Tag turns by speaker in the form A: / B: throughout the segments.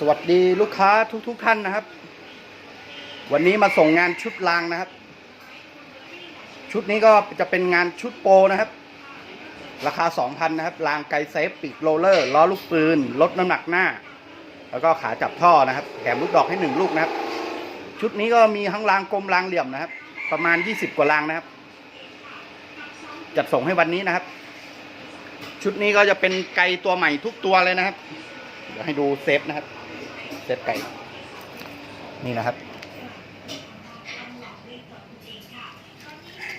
A: สวัสดีลูกค้าทุกๆทท่านนะครับ วันนี้มาส่งงานชุดรางนะครับ ชุดนี้ก็จะเป็นงานชุดโปรนะครับ ราคา 2,000 นะครับรางไกเซฟปีกโรลเลอร์ล้อลูกปืนลดน้ำหนักหน้า แล้วก็ขาจับท่อนะครับแถมลูกดอกให้หนึ่งลูกนะครับ ชุดนี้ก็มีทั้งรางกลมรางเหลี่ยมนะครับ ประมาณ 20 กว่ารางนะครับ จัดส่งให้วันนี้นะครับ ชุดนี้ก็จะเป็นไกตัวใหม่ทุกตัวเลยนะครับ เดี๋ยวให้ดูเซฟนะครับ เซฟไก่ นี่นะครับ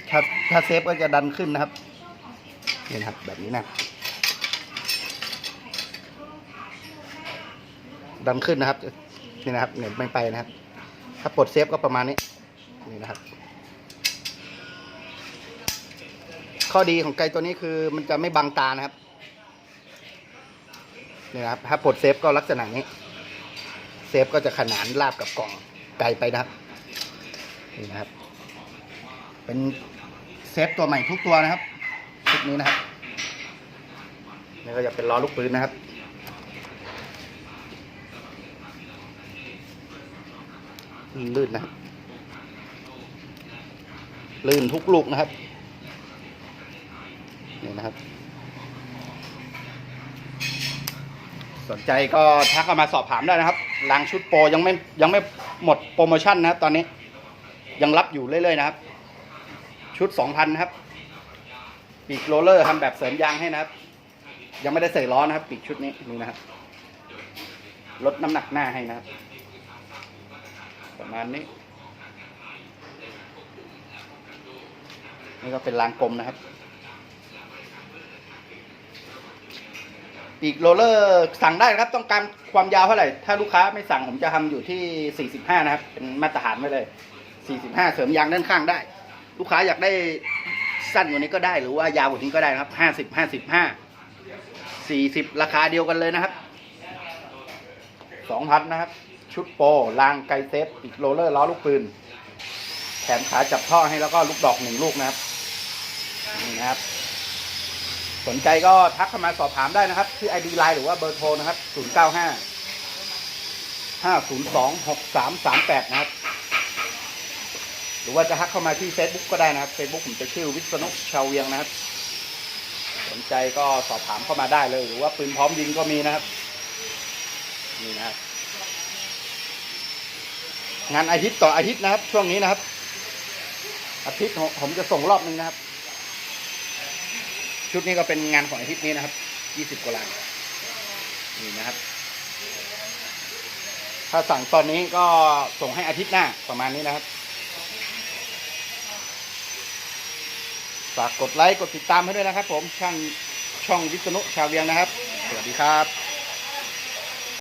A: ถ้าถ้าเซฟก็จะดันขึ้นนะครับ นี่นะครับ แบบนี้นะ ดันขึ้นนะครับ นี่นะครับเหน็บไม่ไปนะครับ ถ้าปลดเซฟก็ประมาณนี้ นี่นะครับข้อดีของไก่ตัวนี้คือมันจะไม่บังตานะครับ นะครับถ้าปลดเซฟก็ลักษณะนี้ เซฟก็จะขนานราบกับกล่องไกลไปนะครับนี่นะครับ เป็นเซฟตัวใหม่ทุกตัวนะครับชุดนี้นะครับนี่ก็จะเป็นล้อลูกปืนนะครับลื่นนะลื่นทุกลูกนะครับนี่นะครับ สนใจก็ทักเข้ามาสอบถามได้นะครับรางชุดโปรยังไม่ยังไม่หมดโปรโมชั่นนะครับตอนนี้ยังรับอยู่เรื่อยๆนะครับ ชุดสองพันนะครับ ปีกโรลเลอร์ทำแบบเสริมยางให้นะครับ ยังไม่ได้ใส่ล้อนะครับ ปีกชุดนี้นี่นะครับ ลดน้ำหนักหน้าให้นะครับ ประมาณนี้ นี่ก็เป็นรางกลมนะครับ ปีกโรลเลอร์สั่งได้นะครับ ต้องการความยาวเท่าไหร่ ถ้าลูกค้าไม่สั่งผมจะทำอยู่ที่ 45 นะครับ เป็นมาตรฐานไว้เลย 45 เสริมยางด้านข้างได้ ลูกค้าอยากได้สั้นกว่านี้ก็ได้ หรือว่ายาวกว่านี้ก็ได้นะครับ 50 55 40 ราคาเดียวกันเลยนะครับ2,000นะครับ ชุดโปรรางไกเซฟปีกโรลเลอร์ล้อลูกปืนแถมขาจับท่อให้แล้วก็ลูกดอกหนึ่งลูกนะครับนี่นะครับ สนใจก็ทักเข้ามาสอบถามได้นะครับที่ ID Line หรือว่าเบอร์โทรนะครับ095 502 6338นะครับ หรือว่าจะทักเข้ามาที่ Facebook ก็ได้นะครับ Facebook ผมจะชื่อวิษณุชาวเวียงนะครับ สนใจก็สอบถามเข้ามาได้เลย หรือว่าปืนพร้อมยิงก็มีนะครับ นี่นะครับ งานอาทิตย์ต่ออาทิตย์นะครับ ช่วงนี้นะครับ อาทิตย์ผมผมจะส่งรอบนึงนะครับ ชุดนี้ก็เป็นงานของอาทิตย์นี้นะครับยี่สิบกว่าลังนี่นะครับ ถ้าสั่งตอนนี้ก็ส่งให้อาทิตย์หน้าประมาณนี้นะครับ ฝากกดไลค์กดติดตามให้ด้วยนะครับ ผมช่างช่องวิศนุชาวเวียงนะครับ สวัสดีครับ